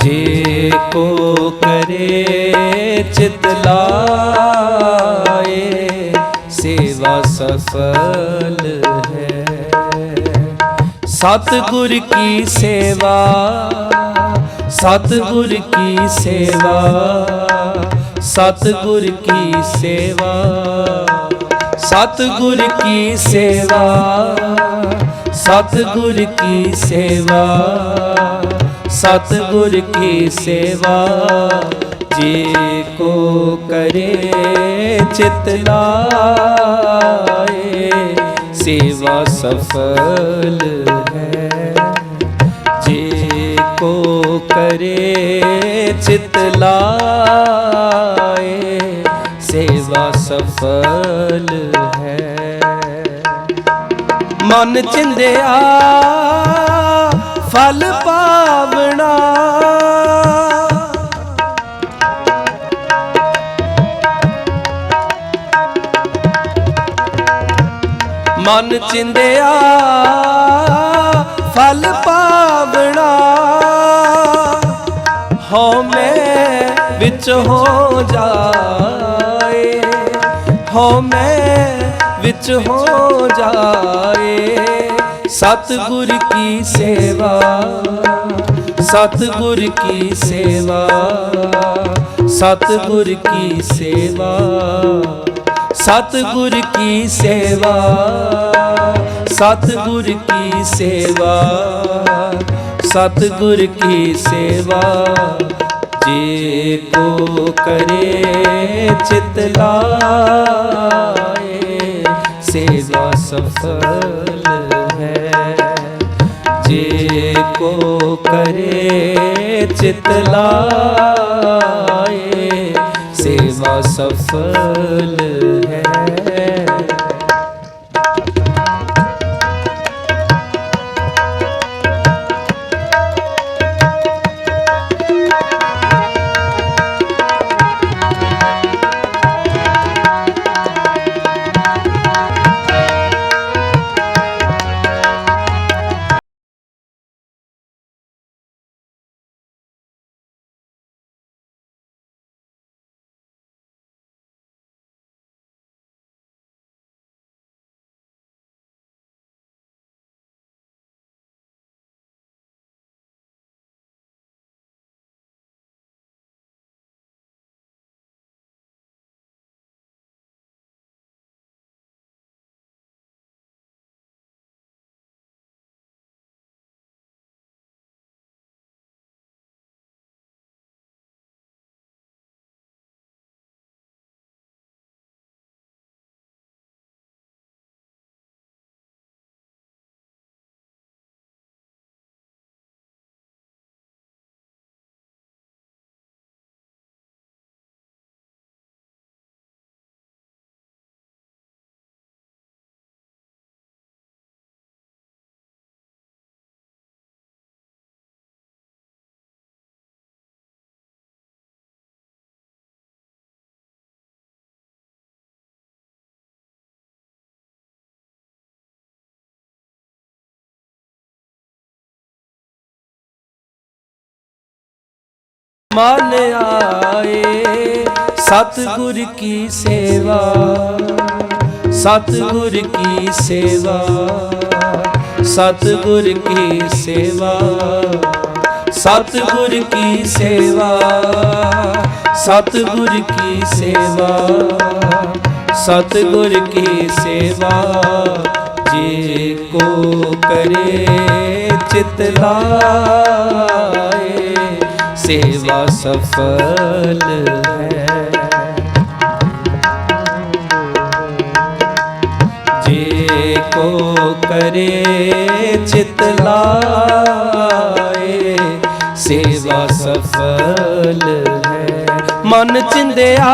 ਜੇ ਕੋ ਕਰੇ ਚਿਤ ਲਾਏ ਸੇਵਾ ਸਫਲ ਹੈ ਸਤਿਗੁਰ ਕੀ ਸੇਵਾ ਸਤਿਗੁਰ ਕੀ ਸੇਵਾ ਸਤਿਗੁਰ ਕੀ ਸੇਵਾ ਸਤਿਗੁਰ ਕੀ ਸੇਵਾ ਸਤਿਗੁਰ ਕੀ ਸੇਵਾ ਸਤਿਗੁਰ ਕੀ ਸੇਵਾ? ਜੇ ਕੋ ਕਰੇ, ਚਿਤ ਲਾਏ, ਸੇਵਾ ਸਫਲ ਹੈ। ਜੇ ਕੋ ਕਰੇ, ਚਿਤ ਲਾਏ, ਸੇਵਾ ਸਫਲ ਹੈ। ਮਨ ਚਿੰਦਿਆ ਫਲ ਪਾਵਣਾ। ਮਨ ਚਿੰਦਿਆ, ਫਲ ਪਾਵਣਾ। ਹਉ ਮੈਂ ਵਿੱਚ ਹੋ ਜਾਏ, ਹਉ ਮੈਂ ਵਿੱਚ ਹੋ ਜਾਏ। ਸਤਿਗੁਰ ਕੀ ਸੇਵਾ? ਸਤਿਗੁਰ ਕੀ ਸੇਵਾ? ਸਤਿਗੁਰ ਕੀ ਸੇਵਾ? ਸਤਿਗੁਰ ਕੀ ਸੇਵਾ? ਸਤਿਗੁਰ ਕੀ ਸੇਵਾ? ਸਤਿਗੁਰ ਕੀ ਸੇਵਾ? ਜੇ ਕੋ ਕਰੇ ਚਿਤ ਲਾਏ, ਸੇਵਾ ਸਫਲ ਜੇ ਕੋ ਕਰੇ ਚਿਤ ਲਾਏ ਸੇਵਾ ਮਨ ਆਏ। ਸਤਿਗੁਰ ਕੀ ਸੇਵਾ। ਸਤਿਗੁਰ ਕੀ ਸੇਵਾ। ਸਤਿਗੁਰ ਕੀ ਸੇਵਾ। ਸਤਿਗੁਰ ਕੀ ਸੇਵਾ। ਸਤਿਗੁਰ ਕੀ ਸੇਵਾ। ਸਤਿਗੁਰ ਕੀ ਸੇਵਾ। ਜੇ ਕੋ ਕਰੇ ਚਿਤ ਲਾਏ ਸੇਵਾ ਸਫਲ ਹੈ ਜੇ ਕੋ ਕਰੇ ਚਿਤ ਲਾਏ ਸੇਵਾ ਸਫਲ ਹੈ ਮਨ ਚਿੰਦਿਆ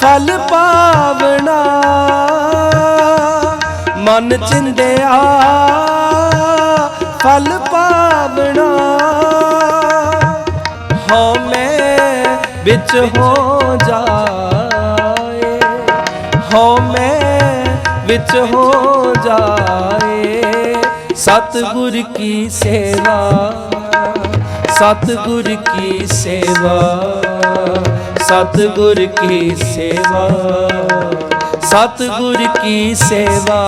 ਫਲ ਪਾਵਣਾ ਮਨ ਚਿੰਦਿਆ ਫਲ ਵਿੱਚ ਹੋ ਜਾਏ। ਹਉ ਮੈਂ ਵਿੱਚ ਹੋ ਜਾਏ। ਸਤਿਗੁਰ ਕੀ ਸੇਵਾ, ਸਤਿਗੁਰ ਕੀ ਸੇਵਾ, ਸਤਿਗੁਰ ਕੀ ਸੇਵਾ, ਸਤਿਗੁਰ ਕੀ ਸੇਵਾ,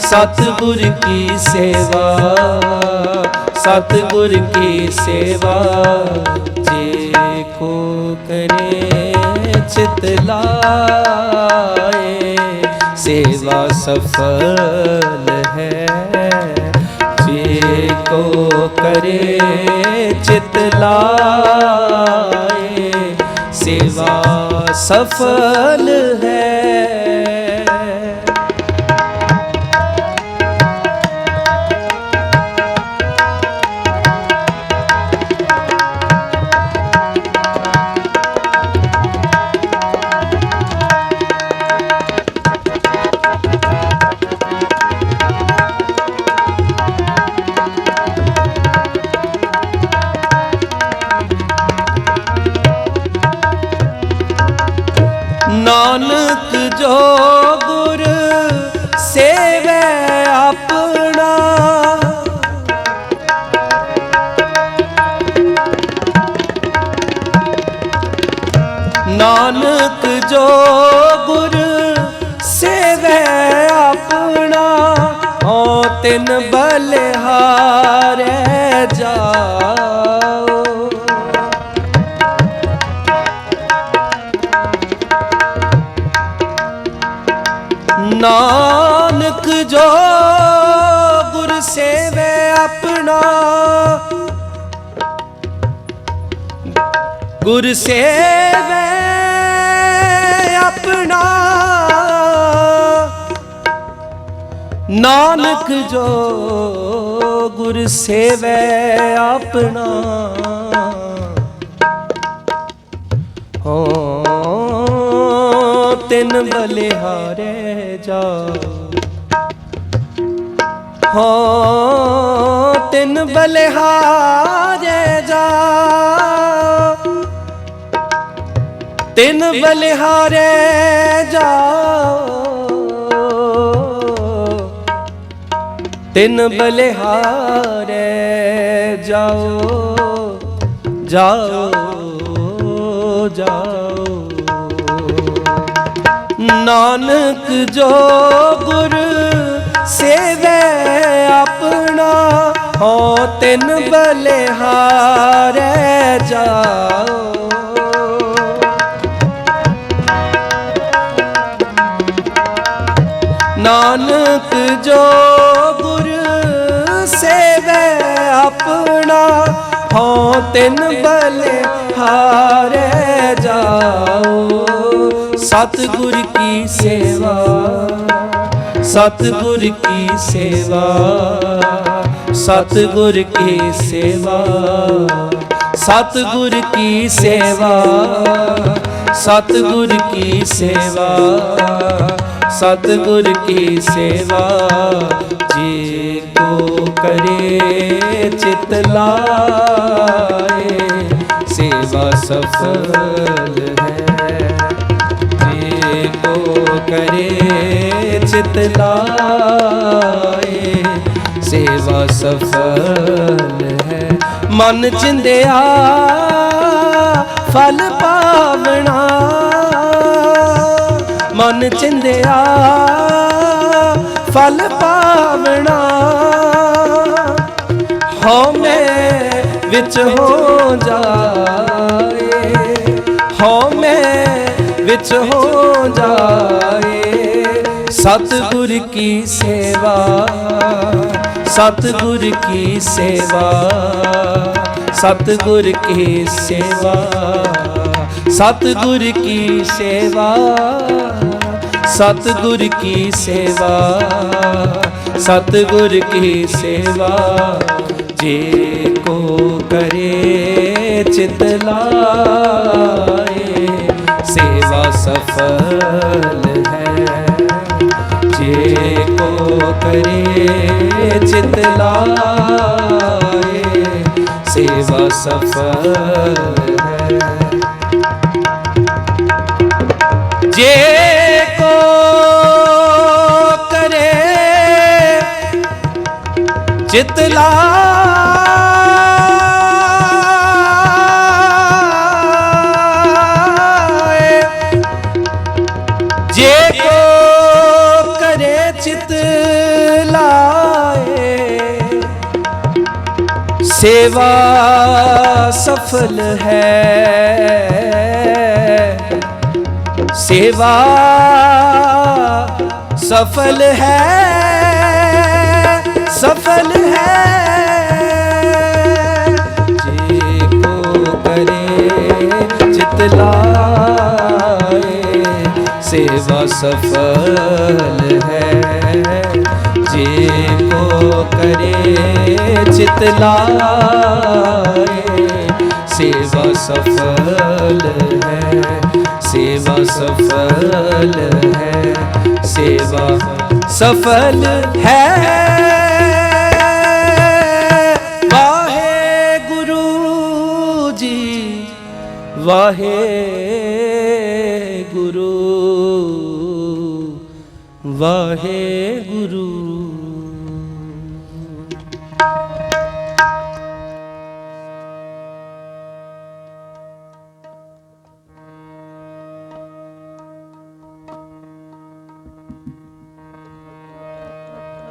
ਸਤਿਗੁਰ ਕੀ ਸੇਵਾ, ਸਤਿਗੁਰ ਕੀ ਸੇਵਾ। ਜੇ ਕੋ ਕਰੇ ਚਿਤ ਲਾਏ ਸੇਵਾ ਸਫਲ ਹੈ ਜੇ ਕੋ ਕਰੇ ਚਿਤ ਲਾਏ ਸੇਵਾ ਸਫਲ ਨਾਨਕ ਜੋ ਗੁਰ ਸੇਵੈ ਆਪਣਾ। ਨਾਨਕ ਜੋ ਗੁਰ ਸੇਵੈ ਆਪਣਾ ਓ ਤਿਨ ਬਲਿਹਾਰੈ ਜਾ ਨਾਨਕ ਜੋ ਗੁਰ ਸੇਵੇ ਆਪਣਾ। ਗੁਰ ਸੇਵੇ ਆਪਣਾ। ਨਾਨਕ ਜੋ ਗੁਰ ਸੇਵੇ ਆਪਣਾ। ਹੋ ਤਿੰਨ ਬਲਿਹਾਰੇ ਜਾ। ਹੋ, ਤਿੰਨ ਬਲਿਹਾਰੇ ਜਾ। ਤਿੰਨ ਬਲਿਹਾਰੇ ਜਾਓ ਤਿੰਨ ਬਲਿਹਾਰੇ ਜਾਓ ਜਾਓ ਜਾਓ। ਨਾਨਕ ਜੋ ਗੁਰ ਸੇਵੇ ਆਪਣਾ ਹੋ ਤਿਨ ਬਲਿਹਾਰੇ ਜਾਓ। ਨਾਨਕ ਜੋ ਗੁਰ ਸੇਵੇ ਆਪਣਾ ਹੋ ਤਿਨ ਬਲੇ ਜਾਓ। ਸਤਿਗੁਰ ਕੀ ਸੇਵਾ, ਸਤਿਗੁਰ ਕੀ ਸੇਵਾ, ਸਤਿਗੁਰ ਕੀ ਸੇਵਾ, ਸਤਿਗੁਰ ਕੀ ਸੇਵਾ, ਸਤਿਗੁਰ ਕੀ ਸੇਵਾ, ਸਤਿਗੁਰ ਕੀ ਸੇਵਾ, ਜੀ ਕੋ ਕਰੇ ਚਿਤ ਲਾਏ, ਸੇਵਾ ਸਫਲ ਸਫਲ ਹੈ। ਮਨ ਚਿੰਦਿਆ ਫਲ ਪਾਵਣਾ। ਮਨ ਚਿੰਦਿਆ ਫਲ ਪਾਵਣਾ। ਹਉ ਵਿੱਚ ਹੋ ਜਾਏ। ਹਉ ਵਿੱਚ ਹੋ ਜਾਏ। ਸਤਿਗੁਰ ਕੀ ਸੇਵਾ। ਸਤਿਗੁਰ ਕੀ ਸੇਵਾ, ਸਤਿਗੁਰ ਕੀ ਸੇਵਾ, ਸਤਿਗੁਰ ਕੀ ਸੇਵਾ, ਸਤਿਗੁਰ ਕੀ ਸੇਵਾ, ਸਤਿਗੁਰ ਕੀ ਸੇਵਾ। ਜੇ ਕੋ ਕਰੇ ਚਿਤ ਲਾਏ, ਸੇਵਾ ਸਫਲ ਜੇ ਕੋ ਕਰੇ ਚਿਤ ਲਾਏ ਸੇਵਾ ਸਫਲ ਹੈ। ਜੇ ਕੋ ਕਰੇ ਚਿਤ ਲਾਏ ਸੇਵਾ ਸਫਲ ਹੈ ਸੇਵਾ ਸਫਲ ਹੈ ਸਫਲ ਹੈ ਜੇ ਕੋ ਕਰੇ ਚਿਤ ਲਾਏ ਸੇਵਾ ਸਫਲ ਹੈ ਜੇ ਕੋ ਕਰੇ ਚਿਤ ਸੇਵਾ ਸਫਲ ਹੈ ਸੇਵਾ ਸਫਲ ਹੈ ਸੇਵਾ ਸਫਲ ਹੈ ਵਾਹਿਗੁਰੂ ਜੀ ਵਾਹਿਗੁਰੂ ਵਾਹਿਗੁਰੂ